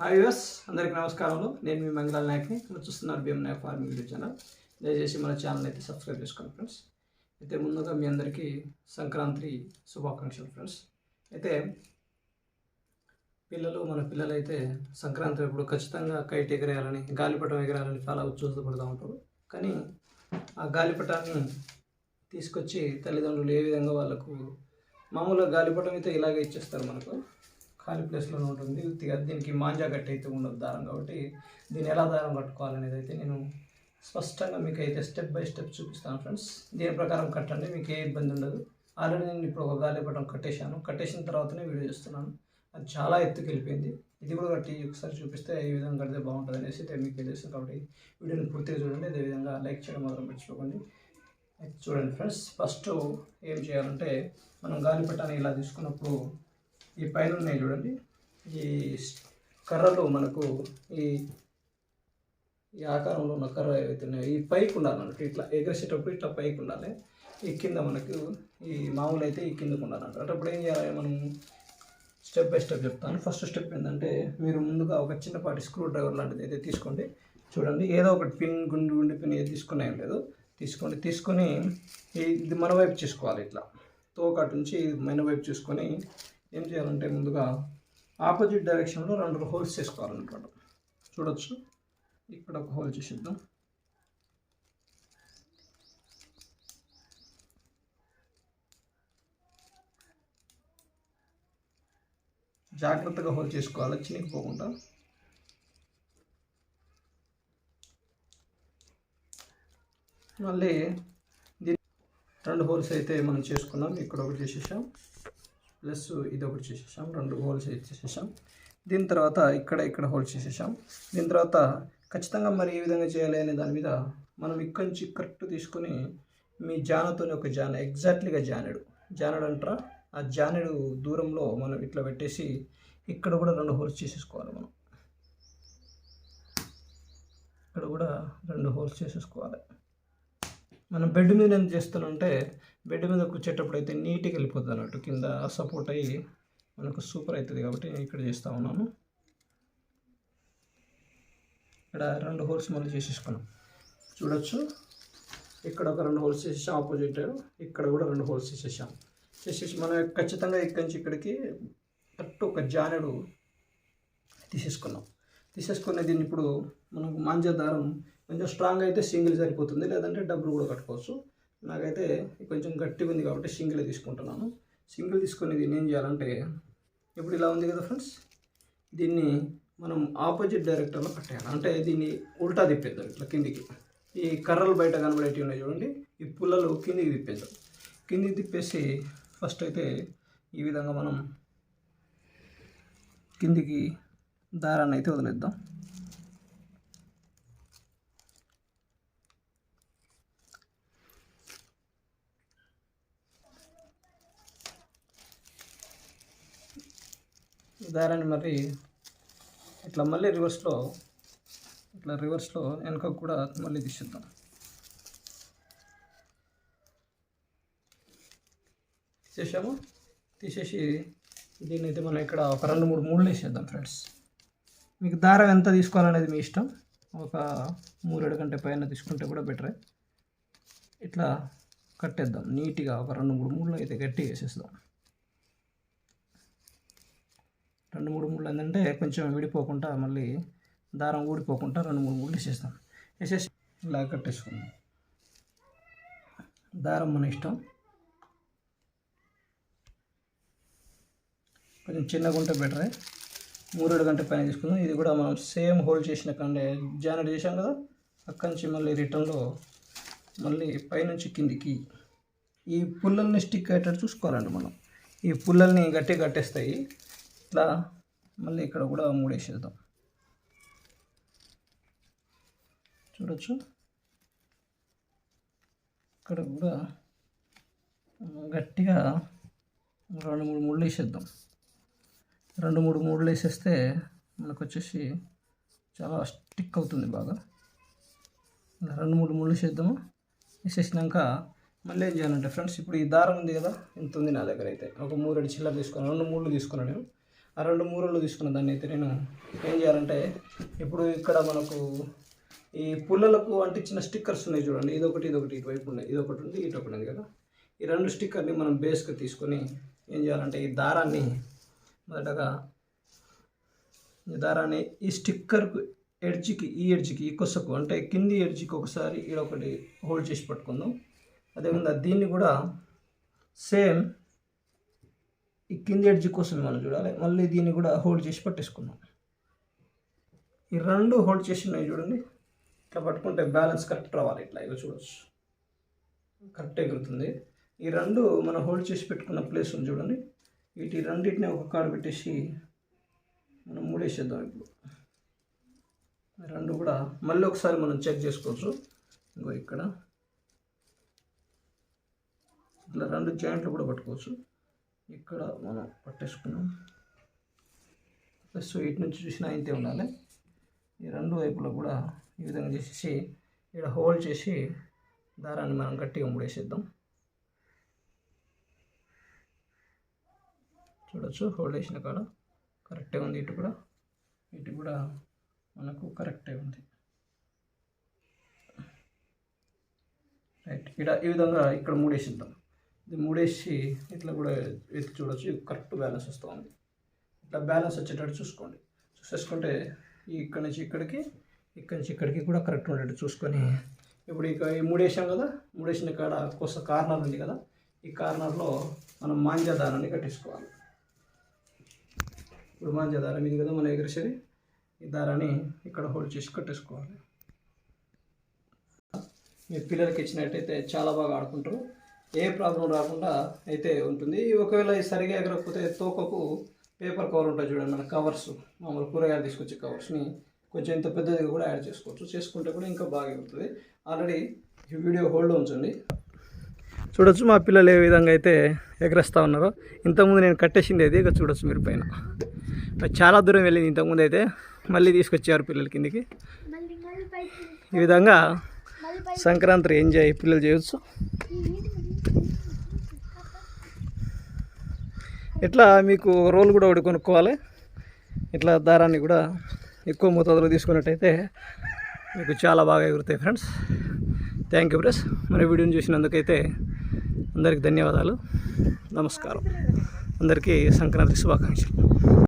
Hi use అందరికి నమస్కారములు. నేను మీ మంగళాల నాయక్ని మీరు చూస్తున్నారు BM Nayak farming YouTube channel. దయచేసి మన ఛానల్ అయితే సబ్స్క్రైబ్ చేసుకోండి ఫ్రెండ్స్. అయితే ముందుగా మీ అందరికీ సంక్రాంతి శుభాకాంక్షలు ఫ్రెండ్స్. అయితే పిల్లలు మన పిల్లలు అయితే సంక్రాంతి ఇప్పుడు ఖచ్చితంగా కైట్ ఎగరేయాలని గాలిపటం ఎగరేయాలని చాలా ఉత్సాహపడుతూ ఉంటారు. కానీ ఆ గాలిపటాన్ని తీసుకొచ్చి తల్లిదండ్రులు ఏ విధంగా వాళ్ళకు మామూలుగా గాలిపటం అయితే ఇలాగే ఇచ్చేస్తారు మనకు. ఖాళీ ప్లేస్లోనే ఉంటుంది. ఉత్తిగా దీనికి మాంజా గట్టి అయితే ఉండదు దారం కాబట్టి దీన్ని ఎలా దారం కట్టుకోవాలనేది అయితే నేను స్పష్టంగా మీకు అయితే స్టెప్ బై స్టెప్ చూపిస్తాను ఫ్రెండ్స్. దీని ప్రకారం కట్టండి మీకు ఏ ఇబ్బంది ఉండదు. ఆల్రెడీ నేను ఇప్పుడు ఒక గాలిపటం కట్టేశాను. కట్టేసిన తర్వాతనే వీడియో చేస్తున్నాను. అది చాలా ఎత్తుకు వెళ్ళిపోయింది ఇది కూడా కట్టి ఒకసారి చూపిస్తే ఈ విధంగా కడితే బాగుంటుంది అనేసి అయితే మీకు తెలుసు కాబట్టి వీడియోని పూర్తిగా చూడండి. అదేవిధంగా లైక్ చేయడం మాత్రం మర్చిపోకండి. చూడండి ఫ్రెండ్స్. ఫస్ట్ ఏం చేయాలంటే మనం గాలిపటాన్ని ఇలా తీసుకున్నప్పుడు ఈ పైన ఉన్నాయి చూడండి. ఈ కర్రలు మనకు ఈ ఈ ఆకారంలో ఉన్న కర్ర ఏవైతే ఉన్నాయో ఈ పైకి ఉండాలి అన్నట్టు. ఇట్లా ఎగరేసేటప్పుడు ఇట్లా పైకి ఉండాలి. ఈ కింద మనకు ఈ మామూలు అయితే ఈ కిందకు ఉండాలంట అంటే అప్పుడు ఏం చేయాలి మనం? స్టెప్ బై స్టెప్ చెప్తాను. ఫస్ట్ స్టెప్ ఏంటంటే మీరు ముందుగా ఒక చిన్నపాటి స్క్రూ డ్రైవర్ లాంటిది అయితే తీసుకోండి. చూడండి. ఏదో ఒకటి పిన్ గుండి గుండి పిన్ ఏది తీసుకునే ఏం లేదు. తీసుకోండి. తీసుకొని ఈ- ఇది మన వైపు చేసుకోవాలి ఇట్లా. తోకాటు నుంచి ఇది మన వైపు చూసుకొని ఏం చేయాలంటే ముందుగా ఆపోజిట్ డైరెక్షన్లో రెండు హోల్స్ చేసుకోవాలన్నమాట చూడొచ్చు. ఇక్కడ ఒక హోల్ చేసిద్దాం. జాగ్రత్తగా హోల్ చేసుకోవాలి చినిగిపోకుండా. మళ్ళీ దీని రెండు హోల్స్ అయితే మనం చేసుకున్నాం. ఇక్కడ ఒకటి చేసేసాం. ప్లస్ ఇది ఒకటి చేసేసాం రెండు హోల్స్ చేసేసాం. దీని తర్వాత ఇక్కడ ఇక్కడ హోల్స్ చేసేసాం. దీని తర్వాత ఖచ్చితంగా మరి ఏ విధంగా చేయాలి అనే దాని మీద మనం ఇక్కడి నుంచి కరెక్ట్ తీసుకొని మీ జానతోనే ఒక జాన ఎగ్జాక్ట్లీగా జానెడు. జానెడు అంటారా? ఆ జానెడు దూరంలో మనం ఇట్లా పెట్టేసి ఇక్కడ కూడా రెండు హోల్స్ చేసేసుకోవాలి మనం. ఇక్కడ కూడా రెండు హోల్స్ చేసేసుకోవాలి. మనం బెడ్ మీద ఏం చేస్తానంటే బెడ్ మీద కూర్చేటప్పుడు అయితే నీట్గా వెళ్ళిపోతుంది అన్నట్టు. కింద సపోర్ట్ అయ్యి మనకు సూపర్ అవుతుంది కాబట్టి నేను ఇక్కడ చేస్తూ ఉన్నాను. ఇక్కడ రెండు హోల్స్ మళ్ళీ చేసేసుకున్నాం. చూడొచ్చు. ఇక్కడ ఒక రెండు హోల్స్ చేసేసాం ఆపోజిట్. ఇక్కడ కూడా రెండు హోల్స్ చేసేసాం. చేసేసి మనం ఖచ్చితంగా ఇక్కడి నుంచి ఇక్కడికి కరెక్ట్ ఒక జానెడు తీసేసుకున్నాం. తీసేసుకునే దీన్ని ఇప్పుడు మనకు మాంజ దారం కొంచెం స్ట్రాంగ్ అయితే సింగిల్ సరిపోతుంది లేదంటే డబ్బులు కూడా కట్టుకోవచ్చు. నాకైతే కొంచెం గట్టిగా ఉంది కాబట్టి సింగిల్ తీసుకుంటున్నాను. సింగిల్ తీసుకొని దీన్ని ఏం చేయాలంటే ఇప్పుడు ఇలా ఉంది కదా ఫ్రెండ్స్ దీన్ని మనం ఆపోజిట్ డైరెక్టర్లో కట్టేయాలి. అంటే దీన్ని ఉల్టా తిప్పేద్దాం ఇట్లా కిందికి. ఈ కర్రలు బయట కనబడేటివి ఉన్నాయి చూడండి. ఈ పుల్లలు కిందికి తిప్పేద్దాం. కిందికి తిప్పేసి ఫస్ట్ అయితే ఈ విధంగా మనం కిందికి దారాన్ని అయితే వదిలేద్దాం. దారాన్ని మరి ఇట్లా మళ్ళీ రివర్స్లో ఇట్లా రివర్స్లో వెనక కూడా మళ్ళీ తీసేద్దాం తీసేసాము. తీసేసి దీన్ని అయితే మనం ఇక్కడ ఒక రెండు మూడు మూడులు వేసేద్దాం ఫ్రెండ్స్. మీకు దారం ఎంత తీసుకోవాలనేది మీ ఇష్టం. ఒక మూరేడు కంటే పైన తీసుకుంటే కూడా బెటరే. ఇట్లా కట్టేద్దాం. నీట్గా ఒక రెండు మూడు మూడులు అయితే గట్టిగా వేసేద్దాం. రెండు మూడు ముళ్ళు ఏంటంటే కొంచెం విడిపోకుండా మళ్ళీ దారం ఊడిపోకుండా రెండు మూడు ముళ్ళు వేసేస్తాం. వేసేసి ఇలా కట్టేసుకుందాం. దారం మన ఇష్టం. కొంచెం చిన్నగా ఉంటే బెటరే. మూరేడు గంట పైన తీసుకుందాం. ఇది కూడా మనం సేమ్ హోల్డ్ చేసిన కంటే జానెట్ చేసాం కదా? అక్కడి నుంచి మళ్ళీ రిటర్న్లో మళ్ళీ పైనుంచి కిందికి. ఈ పుల్లల్ని స్టిక్ అయ్యేటట్టు చూసుకోవాలండి మనం. ఈ పుల్లల్ని గట్టిగా కట్టేస్తాయి. ఇట్లా మళ్ళీ ఇక్కడ కూడా మూడు వేసేద్దాం చూడొచ్చు. ఇక్కడ కూడా గట్టిగా రెండు మూడు మూడులు వేసేద్దాం రెండు మూడు మూడులు వేసేస్తే మనకు వచ్చేసి చాలా స్టిక్ అవుతుంది బాగా. రెండు మూడు ముళ్ళు వేసేద్దాము వేసేసినాక మళ్ళీ ఏం చేయాలంటే ఫ్రెండ్స్ ఇప్పుడు ఈ దారం ఉంది కదా ఇంత ఉంది నా దగ్గర అయితే. ఒక మూడు చిల్లర తీసుకున్నాను రెండు మూడు తీసుకున్నాను నేను. ఆ రెండు మూరలు తీసుకున్న దాన్ని అయితే నేను ఏం చేయాలంటే ఇప్పుడు ఇక్కడ మనకు ఈ పుల్లలకు అంటించిన స్టిక్కర్స్ ఉన్నాయి చూడండి. ఇదొకటి ఇదొకటి ఇటువైపు ఉన్నాయి. ఇదొకటి ఉంది ఇటు ఒకటి ఉంది కదా. ఈ రెండు స్టిక్కర్ని మనం బేస్గా తీసుకొని ఏం చేయాలంటే ఈ దారాన్ని మొదటగా ఈ దారాన్ని ఈ స్టిక్కర్కు ఎడ్జికి ఈ ఎడ్జికి ఈ కొసకు అంటే కింది ఎడ్జికి ఒకసారి ఈడ ఒకటి హోల్డ్ చేసి పట్టుకుందాం. అదేవిధంగా దీన్ని కూడా సేమ్ ఈ కింది ఎడ్జ్ కోసం మనం చూడాలి. మళ్ళీ దీన్ని కూడా హోల్డ్ చేసి పట్టేసుకున్నాం ఈ రెండు హోల్డ్ చేసి ఉన్నాయి చూడండి. ఇట్లా పట్టుకుంటే బ్యాలెన్స్ కరెక్ట్ రావాలి. ఇట్లా ఇక చూడొచ్చు. కరెక్ట్ ఎగురుతుంది. ఈ రెండు మనం హోల్డ్ చేసి పెట్టుకున్న ప్లేస్ ఉంది చూడండి. వీటి రెండింటిని ఒక కాడ పెట్టేసి మనం మూడేసేద్దాం ఇప్పుడు. రెండు కూడా మళ్ళీ ఒకసారి మనం చెక్ చేసుకోవచ్చు. ఇంకో ఇక్కడ. ఇట్లా రెండు జాయింట్లు కూడా పట్టుకోవచ్చు. ఇక్కడ మనం పట్టేసుకున్నాం. ప్లస్ ఇటు నుంచి చూసినా ఇంతే ఉండాలి. ఈ రెండు వైపులో కూడా ఈ విధంగా చేసేసి ఇక్కడ హోల్డ్ చేసి దారాన్ని మనం గట్టిగా ముడేసేద్దాం. చూడొచ్చు హోల్డ్ చేసిన కాడ కరెక్టే ఉంది ఇటు కూడా. ఇటు కూడా మనకు కరెక్టే ఉంది. రైట్ ఇక్కడ ఈ విధంగా ఇక్కడ మూడేసిద్దాం. ఇది మూడేసి ఇట్లా కూడా ఎత్తి చూడొచ్చు. కరెక్ట్ బ్యాలెన్స్ వస్తుంది. ఇట్లా బ్యాలెన్స్ వచ్చేటట్టు చూసుకోండి. చూసేసుకుంటే ఇక్కడి నుంచి ఇక్కడికి ఇక్కడి నుంచి ఇక్కడికి కూడా కరెక్ట్ ఉండేట్టు చూసుకొని. ఇప్పుడు ఇక ఈ మూడేసాం కదా మూడేసిన కాడ కొత్త కార్నర్ ఉంది కదా ఈ కార్నర్లో మనం మాంజా దారాన్ని కట్టేసుకోవాలి. ఇప్పుడు మాంజా దారం ఇది కదా మనం ఎగిరేసేది ఈ దారాన్ని ఇక్కడ హోల్డ్ చేసి కట్టేసుకోవాలి. మీ పిల్లలకి ఇచ్చినట్టయితే చాలా బాగా ఆడుకుంటారు. ఏ ప్రాబ్లం రాకుండా అయితే ఉంటుంది. ఒకవేళ సరిగా ఎగరకపోతే తోకకు పేపర్ కవర్ ఉంటుంది చూడండి మన కవర్స్ మామూలు కూరగాయలు తీసుకొచ్చే కవర్స్ని కొంచెం ఇంత పెద్దదిగా కూడా యాడ్ చేసుకోవచ్చు. చేసుకుంటే కూడా ఇంకా బాగా ఎగురుతుంది. ఆల్రెడీ ఈ వీడియో హోల్డ్ ఉంచండి. చూడొచ్చు మా పిల్లలు ఏ విధంగా అయితే ఎగరేస్తూ ఉన్నారో. ఇంతకుముందు నేను కట్టేసింది అది ఇక చూడొచ్చు మీరు పైన. చాలా దూరం వెళ్ళింది ఇంతకుముందు అయితే. మళ్ళీ తీసుకొచ్చారు పిల్లల కిందికి. ఈ విధంగా సంక్రాంతి ఎంజాయ్ పిల్లలు చేయొచ్చు. ఇట్లా మీకు రోల్ కూడా ఒకటి కొనుక్కోవాలి. ఇట్లా దారాన్ని కూడా ఎక్కువ మోతాదులో తీసుకున్నట్టయితే మీకు చాలా బాగా ఎగురుతాయి ఫ్రెండ్స్. థ్యాంక్ యూ ఫ్రెండ్స్ మన వీడియోని చూసినందుకైతే అందరికీ ధన్యవాదాలు. నమస్కారం. అందరికీ సంక్రాంతి శుభాకాంక్షలు.